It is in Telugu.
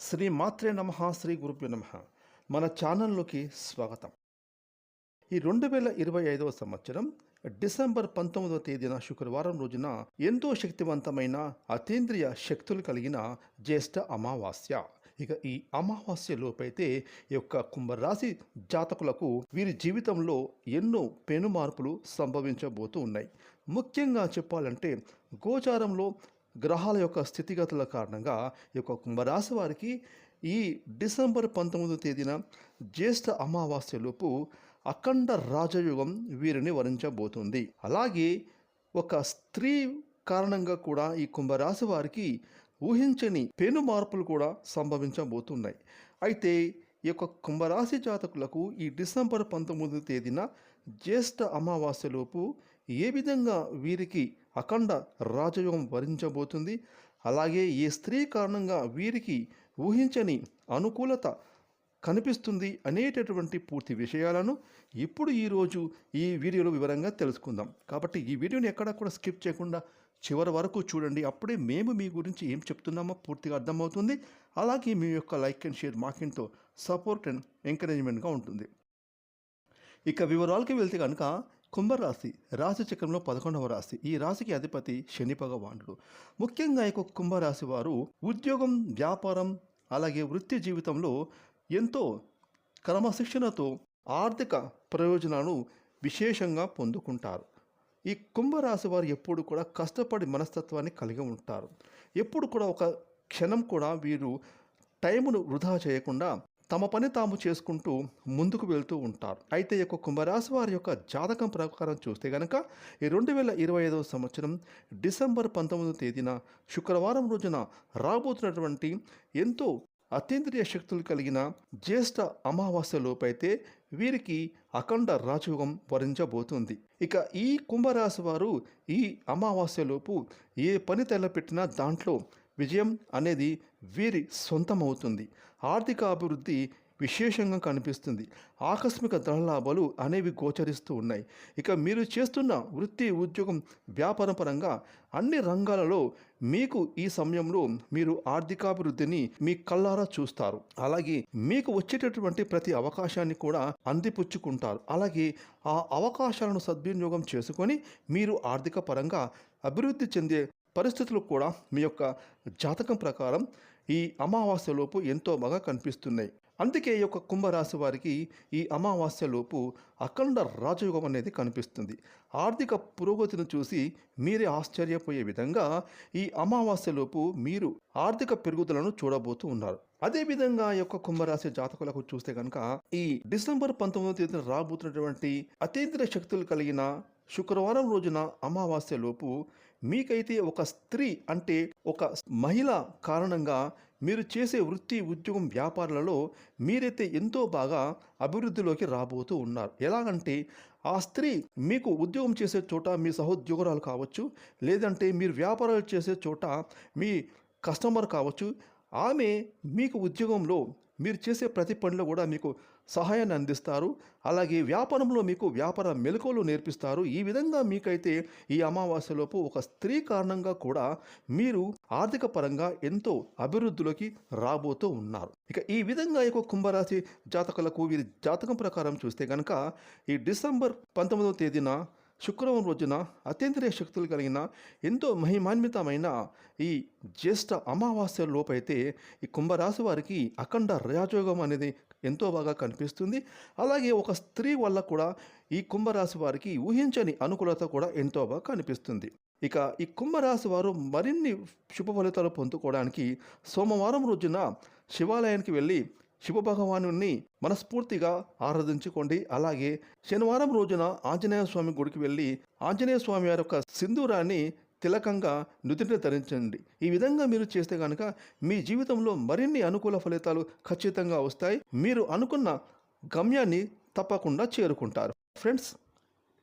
శ్రీ మాత్రే నమ శ్రీ గురుభ్యో నమ. మన ఛానల్లోకి స్వాగతం. ఈ రెండు వేల ఇరవై ఐదవ సంవత్సరం డిసెంబర్ పంతొమ్మిదవ తేదీన శుక్రవారం రోజున ఎంతో శక్తివంతమైన అతీంద్రియ శక్తులు కలిగిన జ్యేష్ఠ అమావాస్య. ఇక ఈ అమావాస్య లోపైతే ఈ యొక్క కుంభరాశి జాతకులకు వీరి జీవితంలో ఎన్నో పెను మార్పులు సంభవించబోతూ ఉన్నాయి. ముఖ్యంగా చెప్పాలంటే గోచారంలో గ్రహాల యొక్క స్థితిగతుల కారణంగా ఈ యొక్క కుంభరాశి వారికి ఈ డిసెంబర్ పంతొమ్మిదో తేదీన జ్యేష్ఠ అమావాస్యలోపు అఖండ రాజయుగం వీరిని వరించబోతుంది. అలాగే ఒక స్త్రీ కారణంగా కూడా ఈ కుంభరాశి వారికి ఊహించని పెను మార్పులు కూడా సంభవించబోతున్నాయి. అయితే ఈ యొక్క కుంభరాశి జాతకులకు ఈ డిసెంబర్ పంతొమ్మిదో తేదీన జ్యేష్ఠ అమావాస్యలోపు ఏ విధంగా వీరికి అఖండ రాజయోగం వరించబోతుంది? అలాగే ఈ స్త్రీ కారణంగా వీరికి ఊహించని అనుకూలత కనిపిస్తుంది అనేటటువంటి పూర్తి విషయాలను ఇప్పుడు ఈరోజు ఈ వీడియోలో వివరంగా తెలుసుకుందాం. కాబట్టి ఈ వీడియోని ఎక్కడా కూడా స్కిప్ చేయకుండా చివరి వరకు చూడండి. అప్పుడే మేము మీ గురించి ఏం చెప్తున్నామో పూర్తిగా అర్థమవుతుంది. అలాగే మీ యొక్క లైక్ అండ్ షేర్ మాకింతో సపోర్ట్ అండ్ ఎంకరేజ్మెంట్గా ఉంటుంది. ఇక వివరాలకి వెళ్తే కనుక కుంభరాశి రాశి చక్రంలో పదకొండవ రాశి. ఈ రాశికి అధిపతి శని భగవానుడు. ముఖ్యంగా ఈ యొక్క కుంభరాశి వారు ఉద్యోగం వ్యాపారం అలాగే వృత్తి జీవితంలో ఎంతో క్రమశిక్షణతో ఆర్థిక ప్రయోజనాలను విశేషంగా పొందుకుంటారు. ఈ కుంభరాశి వారు ఎప్పుడు కూడా కష్టపడి మనస్తత్వాన్ని కలిగి ఉంటారు. ఎప్పుడు కూడా ఒక క్షణం కూడా వీరు టైమును వృధా చేయకుండా తమ పని తాము చేసుకుంటూ ముందుకు వెళ్తూ ఉంటారు. అయితే ఈ యొక్క కుంభరాశి వారి యొక్క జాతకం ప్రకారం చూస్తే కనుక ఈ రెండు వేల ఇరవై ఐదవ సంవత్సరం డిసెంబర్ పంతొమ్మిదవ తేదీన శుక్రవారం రోజున రాబోతున్నటువంటి ఎంతో అతీంద్రియ శక్తులు కలిగిన జ్యేష్ఠ అమావాస్య లోపైతే వీరికి అఖండ రాజయోగం వరించబోతుంది. ఇక ఈ కుంభరాశి వారు ఈ అమావాస్యలోపు ఏ పని తెల్లపెట్టినా దాంట్లో విజయం అనేది వీరి సొంతమవుతుంది. ఆర్థిక అభివృద్ధి విశేషంగా కనిపిస్తుంది. ఆకస్మిక ధనలాభాలు అనేవి గోచరిస్తూ ఉన్నాయి. ఇక మీరు చేస్తున్న వృత్తి ఉద్యోగం వ్యాపారం పరంగా అన్ని రంగాలలో మీకు ఈ సమయంలో మీరు ఆర్థికాభివృద్ధిని మీ కళ్ళారా చూస్తారు. అలాగే మీకు వచ్చేటటువంటి ప్రతి అవకాశాన్ని కూడా అందిపుచ్చుకుంటారు. అలాగే ఆ అవకాశాలను సద్వినియోగం చేసుకొని మీరు ఆర్థిక పరంగా అభివృద్ధి చెందే పరిస్థితులు కూడా మీ యొక్క జాతకం ప్రకారం ఈ అమావాస్యలోపు ఎంతో బాగా కనిపిస్తున్నాయి. అందుకే ఈ యొక్క కుంభరాశి వారికి ఈ అమావాస్యలోపు అఖండ రాజయోగం అనేది కనిపిస్తుంది. ఆర్థిక పురోగతిని చూసి మీరే ఆశ్చర్యపోయే విధంగా ఈ అమావాస్యలోపు మీరు ఆర్థిక పెరుగుదలను చూడబోతూ ఉన్నారు. అదేవిధంగా ఈ యొక్క కుంభరాశి జాతకులకు చూస్తే కనుక ఈ డిసెంబర్ పంతొమ్మిదవ తేదీన రాబోతున్నటువంటి అతీంద్రియ శక్తులు కలిగిన శుక్రవారం రోజున అమావాస్యలోపు మీకైతే ఒక స్త్రీ అంటే ఒక మహిళ కారణంగా మీరు చేసే వృత్తి ఉద్యోగం వ్యాపారాలలో మీరైతే ఎంతో బాగా అభివృద్ధిలోకి రాబోతూ ఉన్నారు. ఎలాగంటే ఆ స్త్రీ మీకు ఉద్యోగం చేసే చోట మీ సహోద్యోగురాలు కావచ్చు లేదంటే మీరు వ్యాపారాలు చేసే చోట మీ కస్టమర్ కావచ్చు ఆమె మీకు ఉద్యోగంలో మీరు చేసే ప్రతి పనిలో కూడా మీకు సహాయాన్ని అందిస్తారు. అలాగే వ్యాపారంలో మీకు వ్యాపార మెలకువలు నేర్పిస్తారు. ఈ విధంగా మీకైతే ఈ అమావాస్యలోపు ఒక స్త్రీ కారణంగా కూడా మీరు ఆర్థిక పరంగా ఎంతో అభివృద్ధిలోకి రాబోతూ ఉన్నారు. ఇక ఈ విధంగా ఈ యొక్క కుంభరాశి జాతకులకు వీరి జాతకం ప్రకారం చూస్తే కనుక ఈ డిసెంబర్ పంతొమ్మిదవ తేదీన శుక్రవారం రోజున అతీంద్రియ శక్తులు కలిగిన ఎంతో మహిమాన్వితమైన ఈ జ్యేష్ఠ అమావాస్య లోపైతే ఈ కుంభరాశి వారికి అఖండ రాజయోగం అనేది ఎంతో బాగా కనిపిస్తుంది. అలాగే ఒక స్త్రీ వల్ల కూడా ఈ కుంభరాశి వారికి ఊహించని అనుకూలత కూడా ఎంతో బాగా కనిపిస్తుంది. ఇక ఈ కుంభరాశి వారు మరిన్ని శుభ ఫలితాలు పొందుకోవడానికి సోమవారం రోజున శివాలయానికి వెళ్ళి శివభగవాను మనస్ఫూర్తిగా ఆరాధించుకోండి. అలాగే శనివారం రోజున ఆంజనేయ స్వామి గుడికి వెళ్ళి ఆంజనేయ స్వామి వారి యొక్క సింధూరాన్ని తిలకంగా నుదిట ధరించండి. ఈ విధంగా మీరు చేస్తే కనుక మీ జీవితంలో మరిన్ని అనుకూల ఫలితాలు ఖచ్చితంగా వస్తాయి. మీరు అనుకున్న గమ్యాన్ని తప్పకుండా చేరుకుంటారు. ఫ్రెండ్స్